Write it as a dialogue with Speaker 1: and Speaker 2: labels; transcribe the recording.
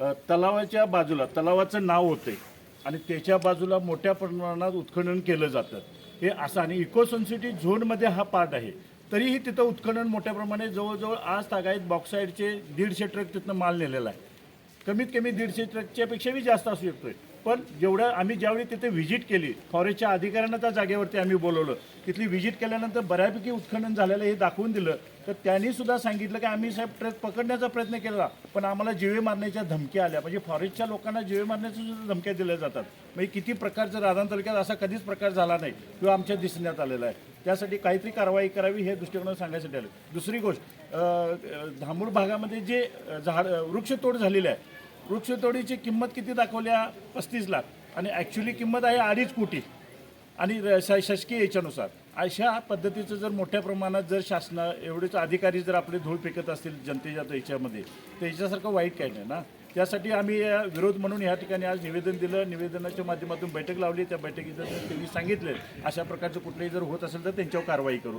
Speaker 1: तलावाच्या बाजूला तलावाचं नाव होते आणि त्याच्या बाजूला मोठ्या प्रमाणात उत्खनन केलं जातं. हे असं आणि इको सेन्सिटिव्ह झोनमध्ये हा पार्ट आहे. तरीही तिथं उत्खनन मोठ्या प्रमाणे जवळजवळ आज तागायत बॉक्साईडचे दीडशे ट्रक तिथनं माल नेलेला आहे. कमीत कमी दीडशे ट्रकच्यापेक्षाही जास्त असू शकतोय. पण जेवढं आम्ही ज्यावेळी तिथे व्हिजिट केली फॉरेस्टच्या अधिकाऱ्यांना त्या जागेवरती आम्ही बोलवलं. तिथली व्हिजिट केल्यानंतर बऱ्यापैकी उत्खनन झालेलं हे दाखवून दिलं. तर त्यांनी सुद्धा सांगितलं की आम्ही साहेब ट्रेस पकडण्याचा प्रयत्न केला पण आम्हाला जिवे मारण्याच्या धमक्या आल्या. म्हणजे फॉरेस्टच्या लोकांना जिवे मारण्याच्या सुद्धा धमक्या दिल्या जातात. म्हणजे किती प्रकारचं राधान तालुक्यात असा कधीच प्रकार झाला नाही किंवा आमच्या दिसण्यात आलेला आहे. त्यासाठी काहीतरी कारवाई करावी हे दृष्टिकोन सांगायसाठी आलं. दुसरी गोष्ट धामूर भागामध्ये जे झाड वृक्षतोड झालेली आहे वृक्षतोडीची किंमत किती दाखवल्या पस्तीस लाख. आणि ॲक्च्युली किंमत आहे अडीच कोटी. आणि श- शासकीय याच्यानुसार. अशा पद्धतीचं जर मोठ्या प्रमाणात जर शासन एवढेच अधिकारी जर आपले धूळ फेकत असतील जनतेच्या याच्यामध्ये तर याच्यासारखं वाईट काही नाही ना. त्यासाठी आम्ही विरोध म्हणून या ठिकाणी आज निवेदन दिलं. निवेदनाच्या माध्यमातून बैठक लावली. त्या बैठकीत त्यांनी सांगितले अशा प्रकारचं कुठलंही जर होत असेल तर त्यांच्यावर कारवाई करू.